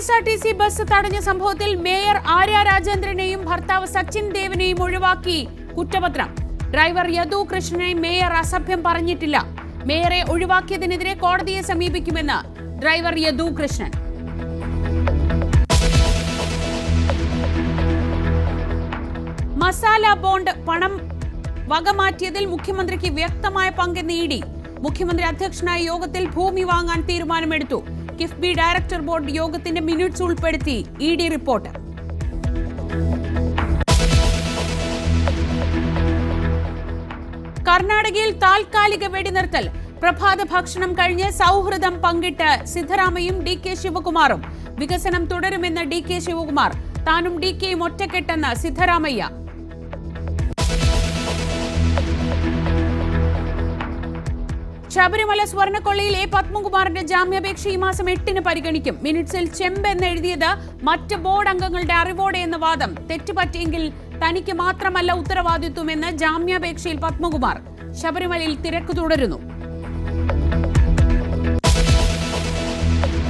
S R T C bus തടഞ്ഞ സംഭവത്തിൽ mayor Arya രാജേന്ദ്രനെയും ഭർത്താവ് സച്ചിൻ ദേവിനെയും ഒഴിവാക്കി കുറ്റപത്രം. ഡ്രൈവർ യദു കൃഷ്ണനെ മേയർ അസഭ്യം പറഞ്ഞിട്ടില്ല. മേയറെ ഒഴിവാക്കിയതിനെതിരെ കോടതിയെ സമീപിക്കുമെന്ന് ഡ്രൈവർ യദു കൃഷ്ണൻ. മസാല ബോണ്ട് പണം വകമാറ്റിയതിൽ മുഖ്യമന്ത്രിക്ക് വ്യക്തമായ പങ്ക് നേടി. മുഖ്യമന്ത്രി അധ്യക്ഷനായ യോഗത്തിൽ ഭൂമി വാങ്ങാൻ തീരുമാനമെടുത്തു. കിഫ്ബി ഡയറക്ടർ ബോർഡ് യോഗത്തിന്റെ മിനിറ്റ്സ് ഉൾപ്പെടുത്തി ഇ ഡി റിപ്പോർട്ട്. കർണാടകയിൽ താൽക്കാലിക വെടിനിർത്തൽ. പ്രഭാത ഭക്ഷണം കഴിഞ്ഞ് സൗഹൃദം പങ്കിട്ട് സിദ്ധരാമയും ഡി കെ ശിവകുമാറും. വികസനം തുടരുമെന്ന് ഡി കെ ശിവകുമാർ. താനും ഡി കെയും ഒറ്റക്കെട്ടെന്ന് സിദ്ധരാമയ്യ. ശബരിമല സ്വർണക്കൊള്ളിയിൽ എ പത്മകുമാറിന്റെ ജാമ്യാപേക്ഷ ഈ മാസം എട്ടിന് പരിഗണിക്കും. മിനിറ്റ്സിൽ ചെമ്പ് എന്നെഴുതിയത് മറ്റ് ബോർഡ് അംഗങ്ങളുടെ അറിവോടെ എന്ന വാദം. തെറ്റുപറ്റിയെങ്കിൽ തനിക്ക് മാത്രമല്ല ഉത്തരവാദിത്വമെന്ന് ജാമ്യാപേക്ഷയിൽ പത്മകുമാർ. ശബരിമലയിൽ തിരക്ക് തുടരുന്നു.